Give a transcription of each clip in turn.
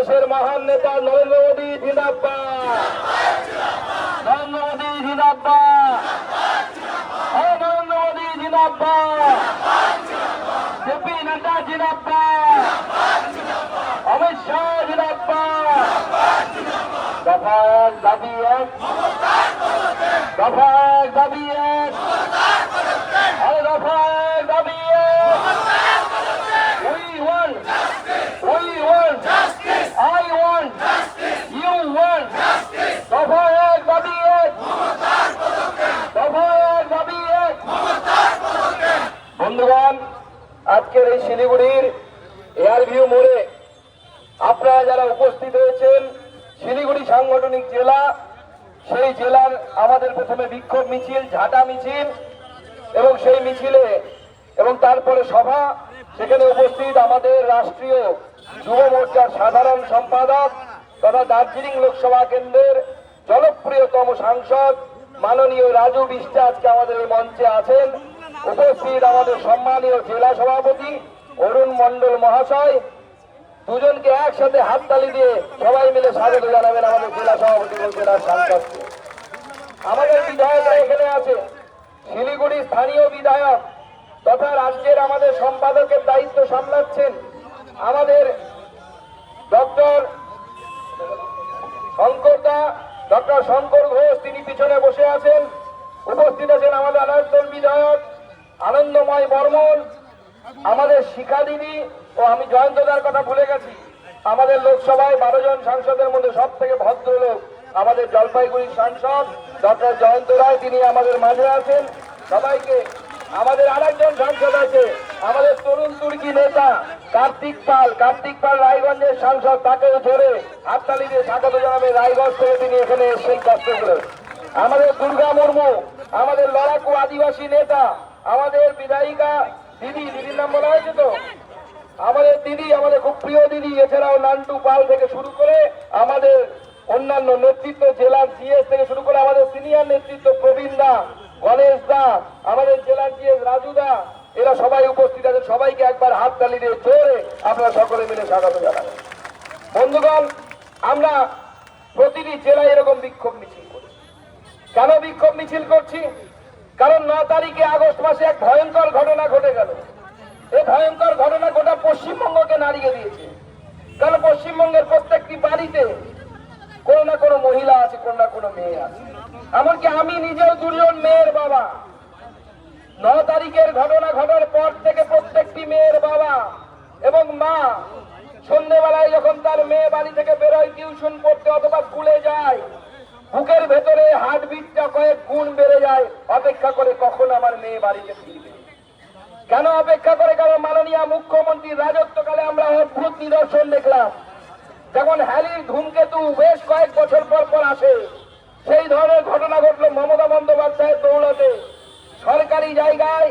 বাংলাদেশের মহান নেতা নরেন্দ্র মোদী, জিন্দাবাদ। নরেন্দ্র মোদী, জিন্দাবাদ। হে নরেন্দ্র মোদী, জিন্দাবাদ। জেপি নাড্ডা, জিন্দাবাদ। অমিত শাহ, জিন্দাবাদ। দফা এক দাবি এক। দফা এক দাবি এক। আরে দফা এক দাবি এক we want we want I want you want দফা এক দাবি এক দফা এক দাবি এক বন্ধুগণ আজকের এই শিলিগুড়ির এয়ারভিউ মোড়ে আপনারা যারা উপস্থিত হয়েছেন শিলিগুড়ি সাংগঠনিক জেলা সেই জেলার আমাদের প্রথমে বিক্ষোভ মিছিল, ঝাঁটা মিছিল এবং সেই মিছিলে এবং তারপরে সভা, সেখানে উপস্থিত আমাদের রাষ্ট্রীয় যুব মোর্চার সাধারণ সম্পাদক তথা দার্জিলিং লোকসভা কেন্দ্রের জনপ্রিয়তম সাংসদ মাননীয় রাজু বিষ্টা আজকে আমাদের এই মঞ্চে আছেন। উপস্থিত আমাদের সম্মানীয় জেলা সভাপতি অরুণ মণ্ডল মহাশয়। দুজনকে একসাথে হাততালি দিয়ে সবাই মিলে স্বাগত জানাবেন আমাদের জেলা সভাপতি এবং জেলার সাংসদকে। আমাদের বিধায়করা এখানে আছে, শিলিগুড়ি স্থানীয় বিধায়ক তথা রাজ্যের আমাদের সম্পাদকের দায়িত্ব সামলাচ্ছেন আমাদের ডক্টর শঙ্কর দা, ডক্টর শঙ্কর ঘোষ, তিনি পিছনে বসে আছেন। উপস্থিত আছেন আমাদের আনায়তন বিধায়ক আনন্দময় বর্মন, আমাদের শিখা দিদি, ও আমি জয়ন্তদার কথা ভুলে গেছি, আমাদের লোকসভায় বারো জন সাংসদের মধ্যে সব থেকে ভদ্রলোক। আমাদের জলপাইগুড়ির সাংসদ ডক্টর জয়ন্ত রায়, তিনি আমাদের মাঝে আছেন। সবাইকে, আমাদের আরেকজন সাংসদ আছে, আমাদের তরুণ তুর্কি নেতা কার্তিক পাল। কার্তিক পাল রায়গঞ্জের সাংসদ তাকেও ধরে হাততালি দিয়ে স্বাগত জানাবে রায়গঞ্জ থেকে তিনি এখানে এসেছেন কষ্ট করে। আমাদের দুর্গা মুর্মু, আমাদের লড়াকু আদিবাসী নেতা, আমাদের বিধায়িকা দিদি, দিদির নাম বলা হয়েছে তো? আমাদের দিদি, আমাদের খুব প্রিয় দিদি, এছাড়াও নান্টু পাল থেকে শুরু করে আমাদের অন্যান্য নেতৃত্ব জেলার জিএস থেকে শুরু করে আমাদের সিনিয়র নেতৃত্ব প্রবীণ দা, গণেশ দা, আমাদের জেলার জিএস রাজু দা, এরা সবাই উপস্থিত আছেন। সবাইকে একবার হাত তালি দিয়ে জোরে আপনারা সকলে মিলে স্বাগত জানাবেন বন্ধুগণ, আমরা প্রতিটি জেলায় এরকম বিক্ষোভ মিছিল করি। কেন বিক্ষোভ মিছিল করছি? কারণ ন তারিখে আগস্ট মাসে এক ভয়ঙ্কর ঘটনা ঘটে গেল। এই ভয়ঙ্কর ঘটনা গোটা পশ্চিমবঙ্গকে নাড়িয়ে দিয়েছে। কারণ পশ্চিমবঙ্গের প্রত্যেকটি বাড়িতে কোনো না কোনো মহিলা আছে, কোনো না কোনো মেয়ে আছে। এমনকি আমি নিজেও দুজন মেয়ের বাবা। ন তারিখের ঘটনা ঘটার পর থেকে প্রত্যেকটি মেয়ের বাবা এবং মা সন্ধ্যেবেলায় যখন তার মেয়ে বাড়ি থেকে বেরোয়, টিউশন পড়তে অথবা স্কুলে যায়, বুকের ভেতরে হার্টবিটটা কয়েক গুণ বেড়ে যায়। অপেক্ষা করে কখন আমার মেয়ে বাড়িতে ফিরবে? কেন অপেক্ষা করে? কারণ মাননীয় মুখ্যমন্ত্রীর রাজত্বকালে আমরা অদ্ভুত নিদর্শন দেখলাম। যখন হ্যালির ধূমকেতু বেশ কয়েক বছর পর পর আসে, সেই ধরনের ঘটনা ঘটলো মমতা বন্দ্যোপাধ্যায়ের দৌলতে। সরকারি জায়গায়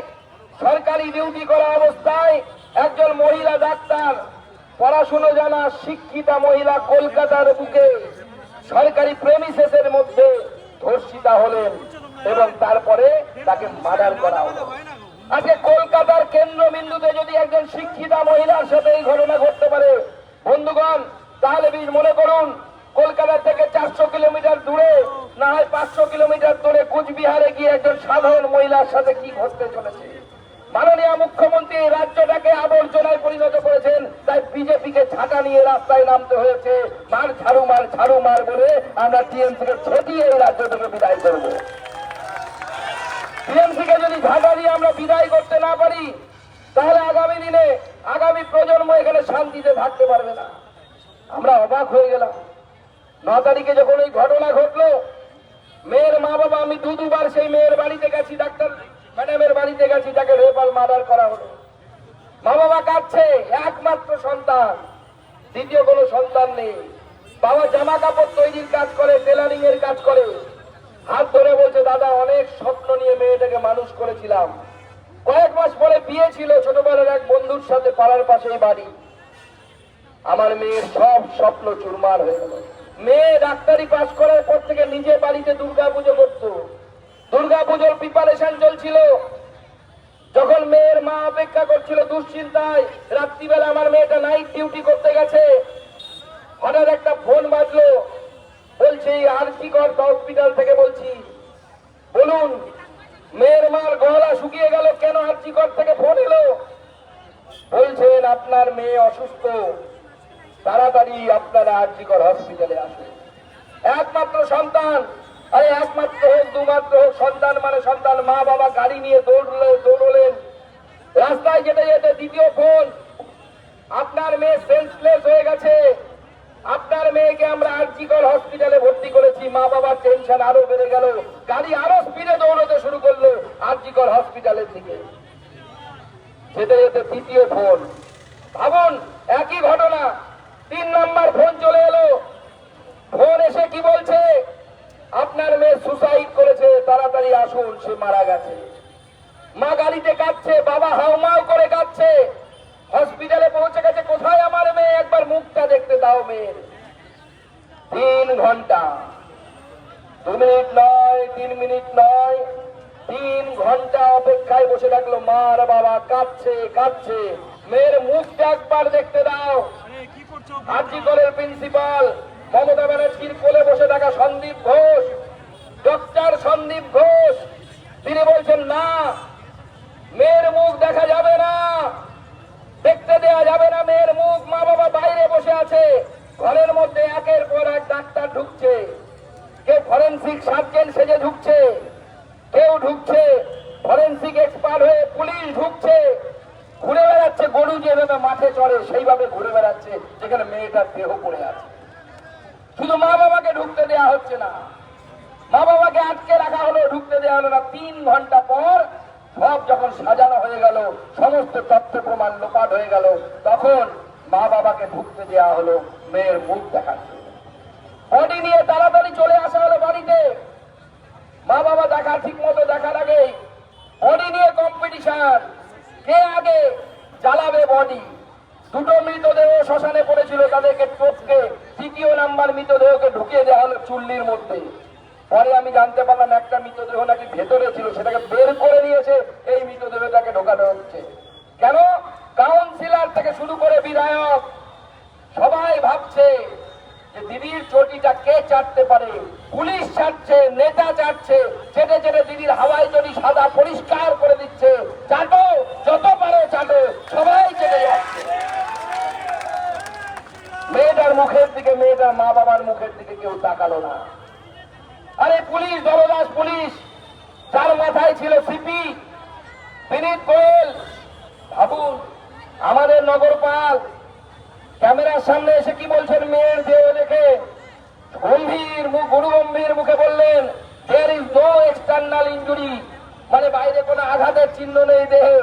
সরকারি ডিউটি করা অবস্থায় একজন মহিলা ডাক্তার, পড়াশুনো জানা শিক্ষিতা মহিলা কলকাতার বুকে সরকারি প্রেমিসেসের মধ্যে ধর্ষিতা হলেন এবং তারপরে তাকে মার্ডার করা হলো। আজকে কলকাতার কেন্দ্রবিন্দুতে যদি একজন শিক্ষিতা মহিলার সাথে এই ঘটনা ঘটতে পারে, বন্ধুগণ তাহলে মনে করুন, কলকাতা থেকে চারশো কিলোমিটার দূরে, না হয় পাঁচশো কিলোমিটার দূরে কুচবিহারে গিয়ে একজন সাধারণ মহিলার সাথে কি ঘটতে চলেছে? মাননীয় মুখ্যমন্ত্রী রাজ্যটাকে আবর্জনায় পরিণত করেছেন, তাই বিজেপিকে ঝাঁটা নিয়ে রাস্তায় নামতে হয়েছে। মার ঝাড়ু মার ঝাড়ু, মার বলে আমরা টিএমসিকে ছেটিয়ে এই রাজ্য থেকে বিদায় করব। টিএমসিকে যদি ঝাঁটা দিয়ে আমরা বিদায় করতে না পারি, তাহলে আগামী দিনে, আগামী প্রজন্ম এখানে শান্তিতে থাকতে পারবে না। আমরা অবাক হয়ে গেলাম। ন তারিখে যখন এই ঘটনা ঘটলো, মেয়ের মা বাবা আমি দু দুবার সেই মেয়ের বাড়িতে গেছি, ডাক্তার ম্যাডামের বাড়িতে গেছি, তাকে রেপাল মার্ডার করা হলো। মা বাবা কাঁদছে, একমাত্র সন্তান, দ্বিতীয় কোনো সন্তান নেই। বাবা জামা কাপড় তৈরির কাজ করে টেলারিং এর কাজ করে। হাত ধরে বলছে, দাদা, অনেক স্বপ্ন নিয়ে মেয়েটাকে মানুষ করেছিলাম। কয়েক মাস পরে বিয়ে ছিল ছোটবেলার এক বন্ধুর সাথে পাড়ার পাশেই বাড়ি। আমার মেয়ের সব স্বপ্ন চুরমার হয়ে গেল। মেয়ে ডাক্তারি পাস করার পর থেকে নিজে বাড়িতে দুর্গা পুজো করতো। দুর্গা পুজোর প্রিপারেশন চলছিল। যখন মেয়ের মা অপেক্ষা করছিল দুশ্চিন্তায়, রাত্রিবেলা আমার মেয়েটা নাইট ডিউটি করতে গেছে। হঠাৎ একটা ফোন বাজলো। বলছি আরজিকর হসপিটাল থেকে বলছি। বলুন, মেয়ের মার গলা শুকিয়ে গেল কেন? আরজিকর থেকে ফোন এলো? বলছেন, আপনার মেয়ে অসুস্থ। তাড়াতাড়ি আপনারা আরজিকর হসপিটালে আসুন। একমাত্র সন্তান, আরে একমাত্র হোক, দুমাত্র হোক, সন্তান মানে সন্তান, মা বাবা গাড়ি নিয়ে দৌড়লে, দৌড়লেন। রাস্তায় যেতে যেতে দ্বিতীয় ফোন, আপনার মেয়ে সেন্সলেস হয়ে গেছে। আপনার মেয়েকে আমরা আরজিকর হসপিটালে ভর্তি করেছি, মা বাবার টেনশন আরও বেড়ে গেল। গাড়ি আরও স্পিডে দৌড়তে শুরু করল আরজিকর হসপিটালের দিকে। যেতে যেতে তৃতীয় ফোন। ভাবুন, একই ঘটনা। তিন নাম্বার ফোন চলে এলো। ফোন এসে কি বলছে? আপনার মেয়ে সুসাইড করেছে, তাড়াতাড়ি আসুন, সে মারা গেছে। মা গাড়িতে কাঁদছে, বাবা হাউমাউ করে কাঁদছে। হসপিটালে পৌঁছে গেছে, কোথায় আমার মেয়ে? একবার মুখটা দেখতে দাও মেয়ের। তিন ঘণ্টা। দু মিনিট নয়, তিন মিনিট নয়, তিন ঘণ্টা অপেক্ষায় বসে থাকল মার বাবা। কাঁদছে কাঁদছে। মেয়ের মুখটা একবার দেখতে দাও। আরজি কলের প্রিন্সিপাল মমতা ব্যানার্জির কোলে বসে থাকা সন্দীপ ঘোষ, ডক্টর সন্দীপ ঘোষ, তিনি বলছেন, না, মেয়ের মুখ দেখা যাবে না, দেখতে দেয়া যাবে না মেয়ের মুখ মা বাবা বাইরে বসে আছে, ঘরের মধ্যে একের পর এক ডাক্তার ঢুকছে কেউ ফরেন্সিক সার্জন সেজে ঢুকছে, কেউ ঢুকছে, ফরেন্সিক এক্সপার্ট হয়ে পুলিশ ঢুকছে, ঘুরে বেড়াচ্ছে, গরু যেভাবে মাঠে চড়ে, সেইভাবে যেখানে মেয়েটার দেহ পড়ে আছে। শুধু মা বাবাকে ঢুকতে দেয়া হচ্ছে না। মা বাবাকে আটকে রাখা হলো, ঢুকতে দেওয়া হলো না। তিন ঘণ্টা পর সব যখন সাজানো হয়ে গেল, সমস্ত তথ্য প্রমাণ লোপাট হয়ে গেল, তখন মা বাবাকে ঢুকতে দেওয়া হলো, মেয়ের মুখ দেখাচ্ছে বডি নিয়ে তাড়াতাড়ি চলে আসা হলো বাড়িতে। মা বাবা দেখা ঠিক মতো দেখার আগে বডি নিয়ে কম্পিটিশন কে আগে জ্বালাবে বডি? দুটো মৃতদেহ শ্মশানে পড়েছিল, তাদেরকে টপকে তৃতীয় নাম্বার মৃতদেহকে ঢুকিয়ে দেওয়া হলো চুল্লির মধ্যে। পরে আমি জানতে পারলাম একটা মৃতদেহ নাকি ভেতরে ছিল, সেটাকে বের করে নিয়েছে, এই মৃতদেহটাকে ঢোকানো হচ্ছে। কেন? কাউন্সিলর থেকে শুরু করে বিধায়ক, সবাই ভাবছে যে দিদির চটিটা কে চাটতে পারে? পুলিশ চাটছে নেতা চাটছে, চেটে চেটে দিদির হাওয়াই চটি সাদা পরিষ্কার করে দিচ্ছে, চাটো, যত পারো চাটো, সবাই চেটে যাচ্ছে। মেয়েটার মুখের দিকে মেয়েটার মা বাবার মুখের দিকে কেউ তাকালো না। আরে পুলিশ, দলদাস পুলিশ, যার মাথায় ছিল সিপি বিনীত গোয়েল। ভাবুন, আমাদের নগরপাল, ক্যামেরার সামনে এসে কি বলছেন মেয়ের দেহ দেখে? গম্ভীর মুখ গুরু গম্ভীর মুখে বললেন there is no external injury মানে বাইরে কোনো আঘাতের চিহ্ন নেই দেহে।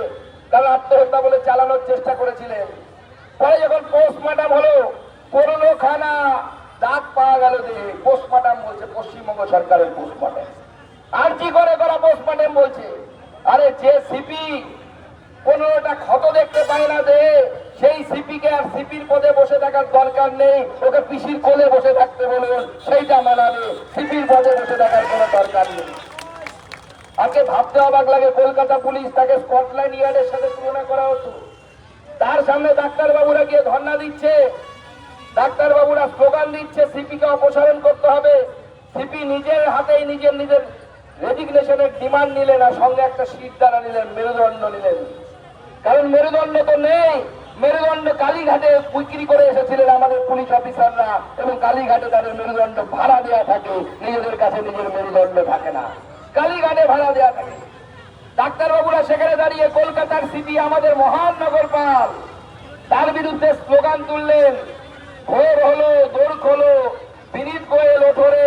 কারণ আত্মহত্যা বলে চালানোর চেষ্টা করেছিলেন। পরে যখন পোস্টমার্টাম হলো পুরনো খানা দাগ পাওয়া গেল দেহে পোস্টমার্টাম বলছে, পশ্চিমবঙ্গ সরকারের পোস্টমার্টাম আর কি করে করা পোস্টমার্টাম বলছে? আরে যে সিপি পনেরোটা ক্ষত দেখতে পায় না দেহে সেই সিপিকে আর সিপির পদে বসে থাকার দরকার নেই, ওকে পিসির কোলে বসে থাকতে বলুন, সেইটা মানাবে সিপির পদে বসে থাকার কোনো দরকার নেই। আজকে ভাবতে অবাক লাগে, কলকাতা পুলিশ তাকে স্কটল্যান্ড ইয়ার্ডের সাথে তুলনা করা হতো। তার সামনে ডাক্তার বাবুরা গিয়ে ধর্ণা দিচ্ছে ডাক্তার বাবুরা স্লোগান দিচ্ছে সিপিকে অপসারণ করতে হবে। সিপি নিজের হাতেই নিজের নিজের রেজিগনেশনের ডিমান্ড নিলেন আর সঙ্গে একটা সিট দ্বারা নিলেন, মেরুদণ্ড নিলেন। কারণ মেরুদণ্ড তো নেই। মেরুদণ্ড কালীঘাটে বিক্রি করে এসেছিলেন আমাদের পুলিশ অফিসাররা এবং কালীঘাটে তাদের মেরুদণ্ড ভাড়া দেওয়া থাকে। নিজেদের কাছে নিজের মেরুদণ্ড থাকে না। কালীঘাটে ভাড়া দেওয়া থাকে। ডাক্তারবাবুরা সেখানে দাঁড়িয়ে কলকাতার সিপি আমাদের মহান নগরপাল। তার বিরুদ্ধে স্লোগান তুললেন ভোর হলো দৌড় হলো বিনীত গোয়েল ওঠরে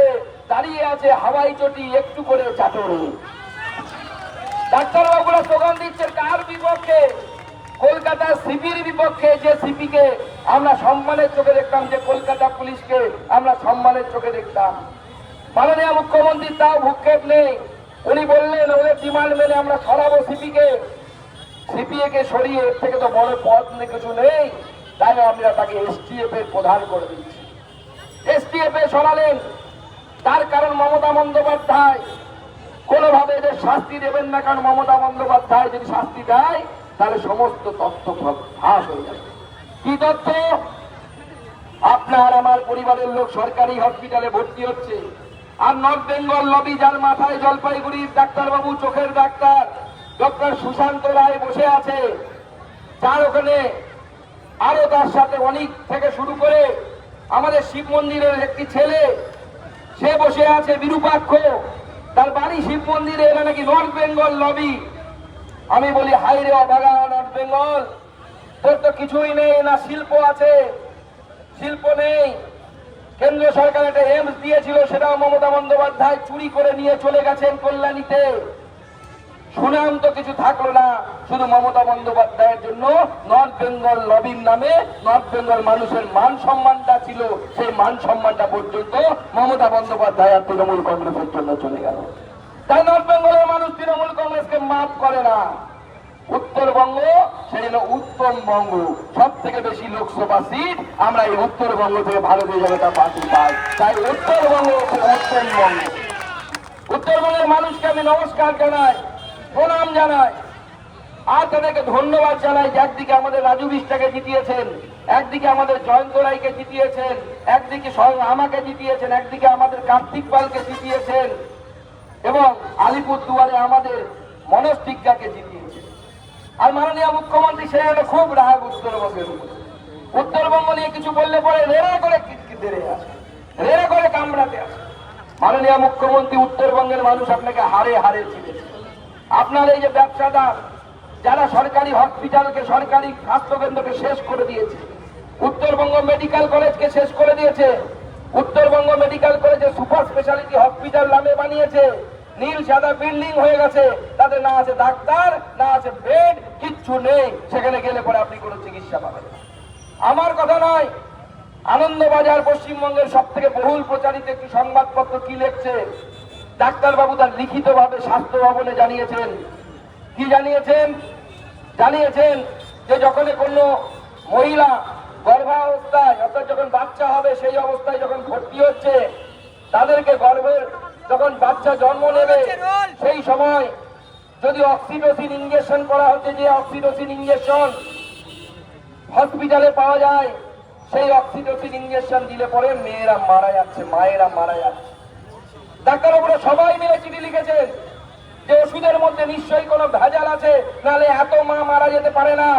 দাঁড়িয়ে আছে হাওয়াই চটি একটু করে চাটরে। ডাক্তারবাবুরা স্লোগান দিচ্ছেন, কার বিপক্ষে? কলকাতার সিপির বিপক্ষে, যে সিপিকে আমরা সম্মানের চোখে দেখতাম, যে কলকাতা পুলিশকে আমরা সম্মানের চোখে দেখতাম। মাননীয় মুখ্যমন্ত্রী, তাও ভূক্ষেপ নেই। উনি বললেন, ওদের ডিমান্ড মেনে আমরা সরাবো সিপিকে। সিপিএ কে সরিয়ে এর থেকে তো বড় নেই কিছু নেই। তাই আমরা তাকে এসটিএফ এর প্রধান করে দিচ্ছি। এসটিএফ এ সরালেন। তার কারণ মমতা বন্দ্যোপাধ্যায়। কোনোভাবে এদের শাস্তি দেবেন না, কারণ মমতা বন্দ্যোপাধ্যায় যদি শাস্তি দেয়, তাহলে সমস্ত তথ্য ফাঁস হয়ে যাবে। কি তথ্য? আপনার আমার পরিবারের লোক সরকারি হসপিটালে ভর্তি হচ্ছে। আর নর্থ বেঙ্গল লবি যার মাথায় জলপাইগুড়ির ডাক্তারবাবু, চোখের ডাক্তার, ডক্টর সুশান্ত রায় বসে আছে। যার ওখানে আরও তার সাথে অনেক থেকে শুরু করে আমাদের শিব মন্দিরের একটি ছেলে, সে বসে আছে বিরূপাক্ষ। তার বাড়ি শিব মন্দিরে এরা নাকি নর্থ বেঙ্গল লবি আমি বলি হাই রে অভাগা নর্থ বেঙ্গল তোর তো কিছুই নেই, না শিল্প আছে। শিল্প নেই। কেন্দ্র সরকার একটা এমস দিয়েছিল, সেটাও মমতা বন্দ্যোপাধ্যায় চুরি করে নিয়ে চলে গেছেন কল্যাণীতে। সুনাম তো কিছু থাকল না, শুধু মমতা বন্দ্যোপাধ্যায়ের জন্য নর্থ বেঙ্গল লবির নামে নর্থ বেঙ্গল মানুষের মান সম্মানটা ছিল, সেই মান সম্মানটা পর্যন্ত মমতা বন্দ্যোপাধ্যায় আর তৃণমূল কংগ্রেসের জন্য চলে গেল। তাই নর্থ বেঙ্গলের মানুষ তৃণমূল কংগ্রেসকে মাফ করে না। উত্তরবঙ্গ, সেই হলো উত্তমবঙ্গ সব থেকে বেশি লোকসভা সিট আমরা এই উত্তরবঙ্গ থেকে ভারতীয় জনতা পার্টি পাই। তাই উত্তরবঙ্গ উত্তমবঙ্গ উত্তরবঙ্গের মানুষকে আমি নমস্কার জানাই। প্রণাম জানাই। আর তাদেরকে ধন্যবাদ জানাই যে একদিকে আমাদের রাজু বিষ্টাকে জিতিয়েছেন, একদিকে আমাদের জয়ন্ত রায়কে জিতিয়েছেন, একদিকে স্বয়ং আমাকে জিতিয়েছেন, একদিকে আমাদের কার্তিক পালকে জিতিয়েছেন এবং আলিপুর দুয়ারে আমাদের মনোজ টিগ্গাকে জিতিয়েছেন। আর মাননীয় মুখ্যমন্ত্রী সেই জন্য খুব রাগ উত্তরবঙ্গের উপরে। উত্তরবঙ্গ নিয়ে কিছু বললে পরে রেড়ে করে কিটকিট আসে, রেড়ে করে কামড়াতে আসে। মাননীয় মুখ্যমন্ত্রী উত্তরবঙ্গের মানুষ আপনাকে হারে হারে চিনেছে। আপনার এই যে ব্যবসাদার, যারা সরকারি হসপিটালকে, সরকারি স্বাস্থ্যকেন্দ্রকে শেষ করে দিয়েছে, উত্তরবঙ্গ মেডিকেল কলেজকে শেষ করে দিয়েছে, উত্তরবঙ্গ মেডিকেল কলেজে সুপার স্পেশালিটি হসপিটাল নামে বানিয়েছে, নীল সাদা বিল্ডিং হয়ে গেছে তাদের না আছে ডাক্তার, না আছে বেড, কিচ্ছু নেই, সেখানে গেলে পরে আপনি কোনো চিকিৎসা পাবেন আমার কথা নয়, আনন্দবাজার পশ্চিমবঙ্গের সব থেকে বহুল প্রচারিত একটি সংবাদপত্র কি লিখছে ডাক্তারবাবু তার লিখিতভাবে স্বাস্থ্য ভবনে জানিয়েছেন। কি জানিয়েছেন? জানিয়েছেন যে যখন কোনো মহিলা গর্ভাবস্থায়, অর্থাৎ যখন বাচ্চা হবে, সেই অবস্থায় যখন ভর্তি হচ্ছে, তাদেরকে গর্ভের যখন বাচ্চা জন্ম নেবে, সেই সময় যদি অক্সিটোসিন ইঞ্জেকশন করা হচ্ছে, যে অক্সিটোসিন ইঞ্জেকশন হসপিটালে পাওয়া যায়, সেই অক্সিটোসিন ইঞ্জেকশন দিলে পরে মেয়েরা মারা যাচ্ছে, মায়েরা মারা যাচ্ছে। ডাক্তারবাবুরা সবাই মিলে চিঠি লিখেছেন যে ওষুধের মধ্যে নিশ্চয়ই কোনো ভেজাল আছে, নালে এত মা মারা যেতে পারে না।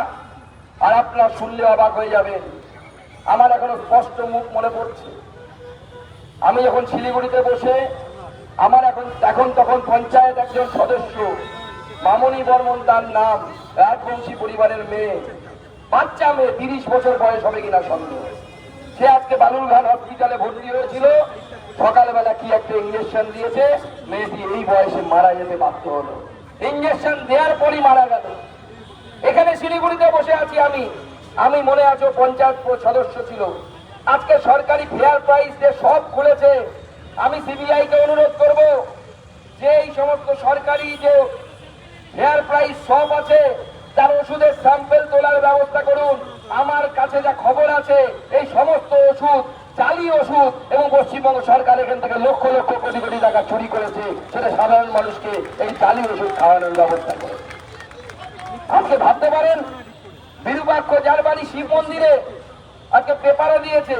আর আপনার শুনলে অবাক হয়ে যাবেন। আমার এখনও স্পষ্ট মুখ মনে পড়ছে। আমি যখন শিলিগুড়িতে বসে, আমার এখন এখন তখন পঞ্চায়েত একজন সদস্য, মামনি বর্মন তার নাম, রাজবংশী পরিবারের মেয়ে। বাচ্চা মেয়ে, তিরিশ বছর বয়স হবে কিনা সন্দেহ। সে আজকে বালুরঘাট হসপিটালে ভর্তি হয়েছিল। সকালবেলা কি একটা ইঞ্জেকশন দিয়েছে? মেয়েটি এই বয়সে মারা যেতে বাধ্য হলো। ইঞ্জেকশন দেওয়ার পরই মারা গেল। এখানে শিলিগুড়িতে বসে আছি আমি। আমি মনে আছো পঞ্চায়েত সদস্য ছিল। আজকে সরকারি ফেয়ার প্রাইস যে সব খুলেছে, আমি সিবিআই কে অনুরোধ করব যে এই সমস্ত সরকারি যে ফেয়ার প্রাইস সব আছে, তার ওষুধের স্যাম্পেল তোলার ব্যবস্থা করুন। আমার কাছে যা খবর আছে, এই সমস্ত ওষুধ চালি ওষুধ এবং পশ্চিমবঙ্গ সরকার এখান থেকে লক্ষ লক্ষ কোটি কোটি টাকা চুরি করেছে, সেটা সাধারণ মানুষকে এই চালি ওষুধ খাওয়ানোর ব্যবস্থা করে। আজকে ভাবতে পারেন, বিরূপাক্ষ যার বাড়ি শিব মন্দিরে আজকে পেপারে দিয়েছে,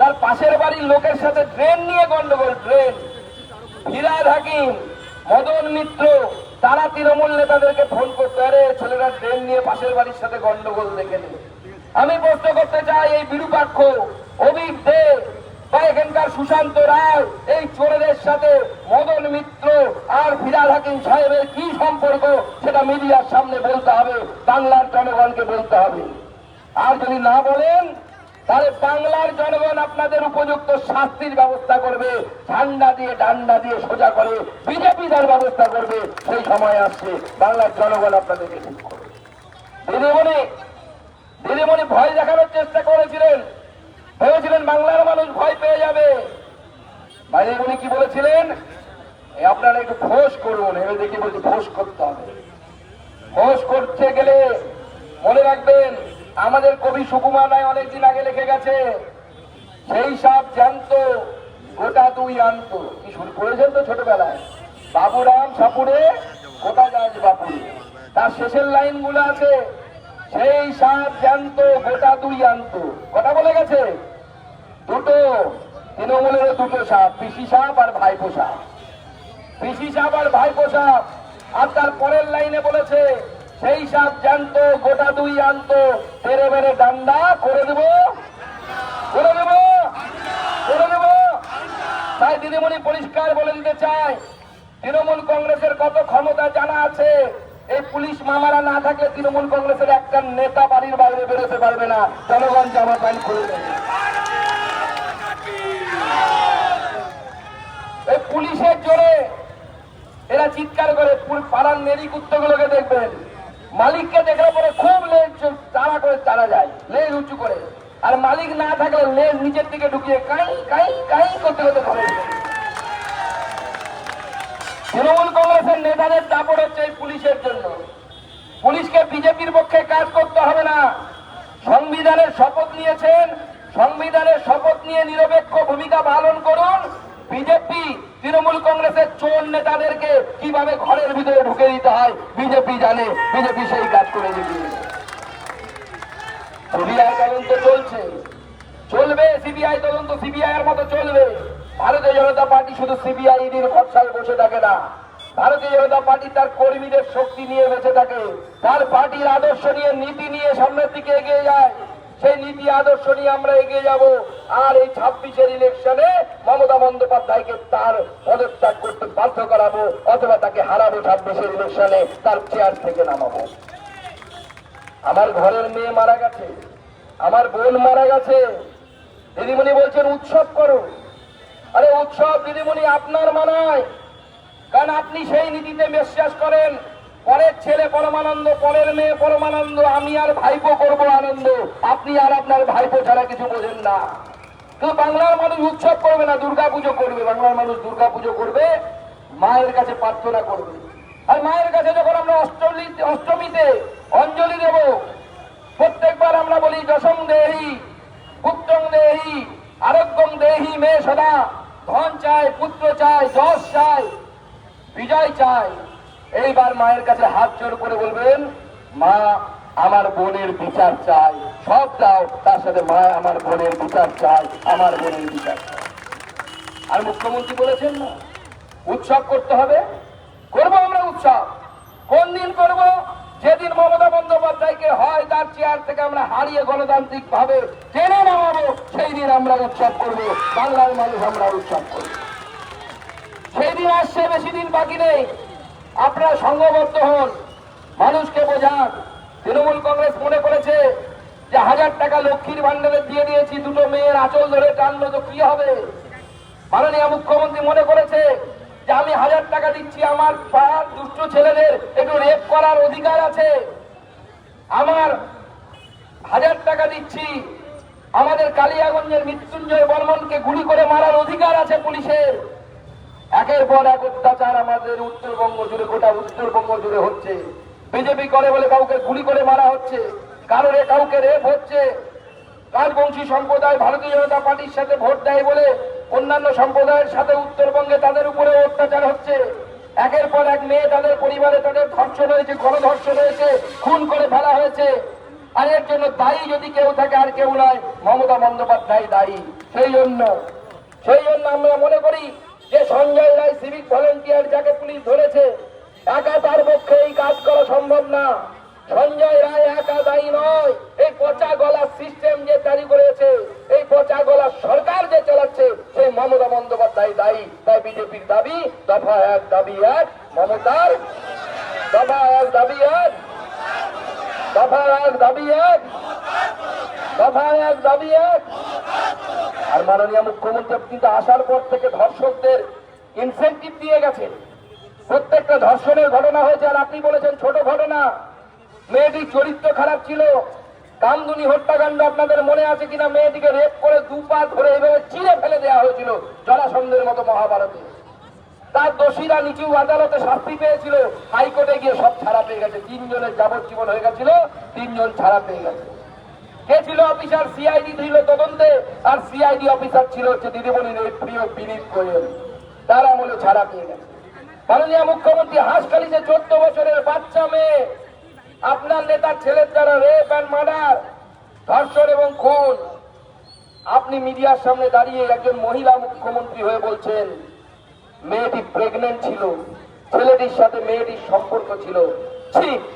তার পাশের বাড়ির লোকের সাথে ড্রেন নিয়ে গন্ডগোল, ড্রেন। ফিরাদ হাকিম, মদন মিত্র, তারা তৃণমূল নেতাদেরকে ফোন করতে, আরে ছেলেরা ট্রেন নিয়ে পাশের বাড়ির সাথে গন্ডগোল দেখে নেবে। আমি প্রশ্ন করতে চাই এই বিরূপাক্ষ অভিক দে বা এখানকার সুশান্ত রায়, এই সাথে মদন মিত্র আর ফিরাদ হাকিম সাহেবের কি সম্পর্ক সেটা মিডিয়ার সামনে বলতে হবে, বাংলার জনগণকে বলতে হবে। আর যদি না বলেন, তাহলে বাংলার জনগণ আপনাদের উপযুক্ত শাস্তির ব্যবস্থা করবে ঠান্ডা দিয়ে ডান্ডা দিয়ে সোজা করে বিজেপি তার ব্যবস্থা করবে, সেই সময় আসছে, বাংলার জনগণ আপনাদেরকে ঠিক করবে। দিদিমণি ভয় দেখানোর চেষ্টা করেছিলেন। ভেবেছিলেন বাংলার মানুষ ভয় পেয়ে যাবে। বাইরে উনি কি বলেছিলেন? আপনারা একটু ফোস করুন, এবার দেখি বলছি ফোস করতে হবে। ফোস করতে গেলে মনে রাখবেন, আমাদের কবি সুকুমার রায় অনেকদিন আগে লিখে গেছে, সেই সাপ জানতো, গোটা দুই আনতো। কি শুরু করেছেন তো ছোটবেলায়? বাবুরাম সাপুরে, গোটা গাছ বাপুরে। তার শেষের লাইনগুলো আছে সেই সাপ জানতো গোটা দুই আনতো কথা বলে গেছে? দুটো, তৃণমূলের দুটো সাপ, পিসি সাপ আর ভাইপো সাপ। পিসি সাপ আর ভাইপো সাপ। আর তার পরের লাইনে বলেছে, সেই সাপ জানতো গোটা দুই আনতো তেরে বেড়ে ডান্ডা করে দেবো। করে দেবো। করে দেবো। তাই দিদিমণি পরিষ্কার বলে দিতে চাই তৃণমূল কংগ্রেসের কত ক্ষমতা জানা আছে? এই পুলিশ মামারা না থাকলে তৃণমূল কংগ্রেসের একটা নেতা বাড়ির বাইরে বেরোতে পারবে না। জনগণ জামা প্যান্ট খুলে দেবে। এই পুলিশের জোরে এরা চিৎকার করে পাড়ার নেরি কুত্তগুলোকে দেখবেন। মালিককে দেখলে পরে খুব লেজ তাড়া করে তাড়া যায়, লেজ উঁচু করে। আর মালিক না থাকলে লেজ নিচের দিকে ঢুকিয়ে কাই কাই কাই করতে করতে ঢুকে। তৃণমূল কংগ্রেসের নেতাদের দাপট হচ্ছে এই পুলিশের জন্য। পুলিশকে বিজেপির পক্ষে কাজ করতে হবে না। সংবিধানের শপথ নিয়েছেন। সংবিধানের শপথ নিয়ে নিরপেক্ষ ভূমিকা পালন করুন। বিজেপি, তৃণমূল কংগ্রেসের চোর নেতাদেরকে কীভাবে ঘরের ভিতরে ঢুকে দিতে হয়, বিজেপি জানে। বিজেপি সেই কাজ করে দিবে। সিবিআই তদন্ত চলছে। চলবে, সিবিআই তদন্ত সিবিআই এর মতো চলবে। ভারতীয় জনতা পার্টি শুধু সিবিআই ইডির ভরসায় বসে থাকে না। ভারতীয় জনতা পার্টি তার কর্মীদের শক্তি নিয়ে বেঁচে থাকে। তার পার্টির আদর্শ নিয়ে নীতি নিয়ে সামনের দিকে এগিয়ে যায়। সেই নীতি আদর্শ নিয়ে আমরা এগিয়ে যাব। আর এই ছাব্বিশের ইলেকশনে মমতা বন্দ্যোপাধ্যায়কে তার পদত্যাগ করতে বাধ্য করাবো অথবা তাকে হারাবো ছাব্বিশের ইলেকশনে তার চেয়ার থেকে নামাবো। আমার ঘরের মেয়ে মারা গেছে। আমার বোন মারা গেছে। দিদিমণি বলছেন, উৎসব করো। আরে উৎসব দিদিমণি, আপনার মানায়। কারণ আপনি সেই নীতিতে বিশ্বাস করেন, পরের ছেলে পরমানন্দ, পরের মেয়ে পরমানন্দ, আমি আর ভাইপো করব আনন্দ। আপনি আর আপনার ভাইপো ছাড়া কিছু বোঝেন না। কিন্তু বাংলার মানুষ উৎসব করবে না দুর্গা পুজো করবে। বাংলার মানুষ দুর্গা পুজো করবে, মায়ের কাছে প্রার্থনা করবে। আর মায়ের কাছে যখন আমরা অষ্টমী, অষ্টমীতে অঞ্জলি দেব, প্রত্যেকবার আমরা বলি দশম দেহি পুত্রং দেহি আরোগ্যং দেহি, মে সদা। ধন চাই, পুত্র চাই, যশ চাই, বিজয় চাই। এইবার মায়ের কাছে হাত জোর করে বলবেন, মা, আমার বোনের বিচার চাই। সব দাও, তার সাথে মা, আমার বোনের বিচার চাই, আমার বোনের বিচার চাই। আর মুখ্যমন্ত্রী বলেছেন না, উৎসব করতে হবে। করব আমরা উৎসব। কোন দিন করব? যেদিন মমতা বন্দ্যোপাধ্যায়কে হয়, তার চেয়ার থেকে আমরা হারিয়ে গণতান্ত্রিক ভাবে টেনে নামাবো সেই দিন আমরা উৎসব করব। বাংলার মানুষ আমরা উৎসব করব। সেই দিন আসছে, বেশি দিন বাকি নেই। আপনারা সংঘবদ্ধ হন। মানুষকে বোঝান। তৃণমূল কংগ্রেস মনে করেছে যে হাজার টাকা লক্ষ্মীর ভান্ডারে দিয়ে দিয়েছি, দুটো মেয়ের আঁচল ধরে টানলো, তো কি হবে? মাননীয় মুখ্যমন্ত্রী মনে করেছে যে আমি হাজার টাকা দিচ্ছি আমার পাড়ার দুষ্ট ছেলেদের, একটু রেপ করার অধিকার আছে। আমার হাজার টাকা দিচ্ছি আমাদের কালিয়াগঞ্জের মৃত্যুঞ্জয় বর্মনকে গুলি করে মারার অধিকার আছে পুলিশের। একের পর এক অত্যাচার আমাদের উত্তরবঙ্গ জুড়ে, গোটা উত্তরবঙ্গ জুড়ে হচ্ছে। বিজেপি করে বলে কাউকে গুলি করে মারা হচ্ছে, কারোরে কাউকে রেপ হচ্ছে। রাজবংশী সম্প্রদায় ভারতীয় জনতা পার্টির সাথে ভোট দেয় বলে অন্যান্য সম্প্রদায়ের সাথে উত্তরবঙ্গে তাদের উপরে অত্যাচার হচ্ছে। একের পর এক মেয়ে তাদের পরিবারে তাদের ধর্ষণ হয়েছে, গণধর্ষণ হয়েছে, খুন করে ফেলা হয়েছে। আর এর জন্য দায়ী যদি কেউ থাকে, আর কেউ নয়, মমতা বন্দ্যোপাধ্যায় দায়ী। সেই জন্য সেই জন্য আমরা মনে করি যে সঞ্জয় রায় সিভিক ভলেন্টিয়ার যাকে পুলিশ ধরেছে, একা তার পক্ষে এই কাজ করা সম্ভব না। সঞ্জয় রায় একা দায়ী নয়। এই পচা গলার সিস্টেম যে জারি করেছে, এই পচা গলার সরকার যে চালাচ্ছে সেই মমতা বন্দ্যোপাধ্যায় দায়ী। তাই বিজেপির দাবি, দফা এক, দাবি এক, মমতার দফা এক, দাবি এক, দফা এক, দাবি এক, দফা এক, দাবি এক। আর মাননীয় মুখ্যমন্ত্রী কিন্তু আসার পর থেকে ধর্ষকদের ইনসেন্টিভ দিয়ে গেছে প্রত্যেকটা ধর্ষণের ঘটনা হয়েছে, আর আপনি বলেছেন ছোট ঘটনা। মেয়েটির চরিত্র খারাপ ছিল। কামদুনি হত্যাকাণ্ড আপনাদের মনে আছে কিনা? মেয়েটিকে রেপ করে দু পা ধরে এইভাবে চিড়ে ফেলে দেওয়া হয়েছিল জলাসন্ধের মতো মহাভারতে। তার দোষীরা নিচু আদালতে শাস্তি পেয়েছিল। হাইকোর্টে গিয়ে সব ছাড়া পেয়ে গেছে। তিনজনের যাবজ্জীবন হয়ে গেছিল, তিনজন ছাড়া পেয়ে গেছে। কে ছিল অফিসার? সিআইডি ছিল তদন্তে, আর সিআইডি অফিসার ছিল হচ্ছে দিদিমণির এই প্রিয় বিনীত গোয়েল। তার আমলে ছাড়া পেয়ে গেছে। মাননীয় মুখ্যমন্ত্রী হাসখালিতে চোদ্দ বছরের বাচ্চা মেয়ে। আপনার নেতার ছেলের দ্বারা রেপ অ্যান্ড মার্ডার ধর্ষণ এবং খুন, আপনি মিডিয়ার সামনে দাঁড়িয়ে একজন মহিলা মুখ্যমন্ত্রী হয়ে বলছেন, মেয়েটি প্রেগনেন্ট ছিল, ছেলেটির সাথে মেয়েটির সম্পর্ক ছিল।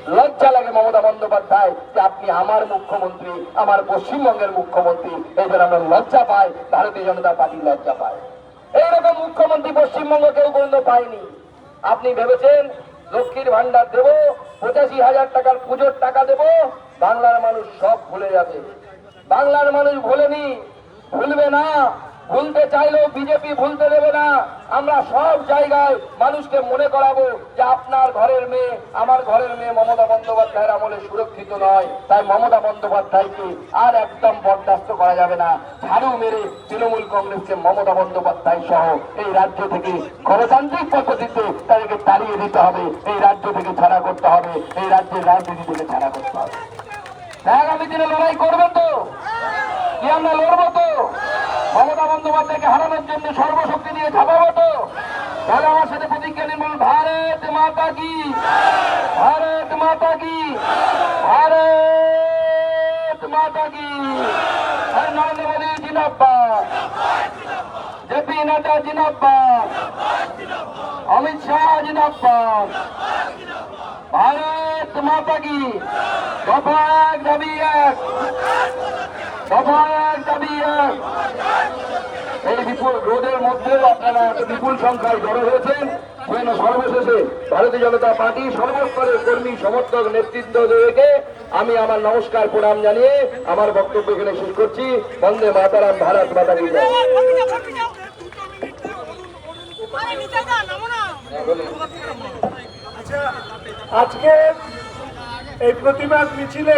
লজ্জা লাগে মমতা বন্দ্যোপাধ্যায় যে আপনি আমার মুখ্যমন্ত্রী, আমার পশ্চিমবঙ্গের মুখ্যমন্ত্রী। জন্য আমরা লজ্জা পাই, ভারতীয় জনতা পার্টি লজ্জা পায়। এইরকম মুখ্যমন্ত্রী পশ্চিমবঙ্গ কেউ পর্যন্ত পায়নি। আপনি ভেবেছেন লক্ষ্মীর ভান্ডার দেব, পঁচাশি হাজার টাকার পুজোর টাকা দেব, বাংলার মানুষ সব ভুলে যাবে। বাংলার মানুষ ভুলেনি, ভুলবে না। ভুলতে চাইলেও বিজেপি ভুলতে দেবে না। আমরা সব জায়গায় মানুষকে মনে করাবো যে আপনার ঘরের মেয়ে, আমার ঘরের মেয়ে মমতা বন্দ্যোপাধ্যায়ের আমলে সুরক্ষিত নয়। তাই মমতা বন্দ্যোপাধ্যায়কে আর একদম বরদাস্ত করা যাবে না। ঝাড়ু মেরে তৃণমূল কংগ্রেসকে মমতা বন্দ্যোপাধ্যায় সহ এই রাজ্য থেকে গণতান্ত্রিক পদ্ধতিতে তাদেরকে তাড়িয়ে দিতে হবে। এই রাজ্য থেকে ছাড়া করতে হবে। এই রাজ্যের রাজনীতি থেকে ছাড়া করতে হবে। আগামী দিনে লড়াই করবেন তো? কি আমরা লড়বো তো? মমতা বন্দ্যোপাধ্যায়কে হারানোর জন্য সর্বশক্তি দিয়ে ঝাঁপাবো তো? তাহলে আমার সাথে প্রতিজ্ঞা নির্মূল, ভারত মাতা কি? ভারত মাতা কি? ভারত মাতা কি? নরেন্দ্র মোদী জিনাব্বাদ জেপি নাড্ডা জিনাব্বাদ অমিত শাহ জিনাব্বাদ ভারত মাতা কি? দফা এক দাবি এক। এক দাবি এক। এই বিপুল রোদের মধ্যেও আপনারা বিপুল সংখ্যায় জড়ো হয়েছেন। সেজন্য সর্বশেষে ভারতীয় জনতা পার্টি সর্বস্তরের কর্মী, সমর্থক নেতৃত্বদেরকে আমি আমার নমস্কার, প্রণাম জানিয়ে আমার বক্তব্য এখানে শেষ করছি। বন্দে মাতারাম, ভারত মাতা কি। আজকে এই প্রতিবাদ মিছিলে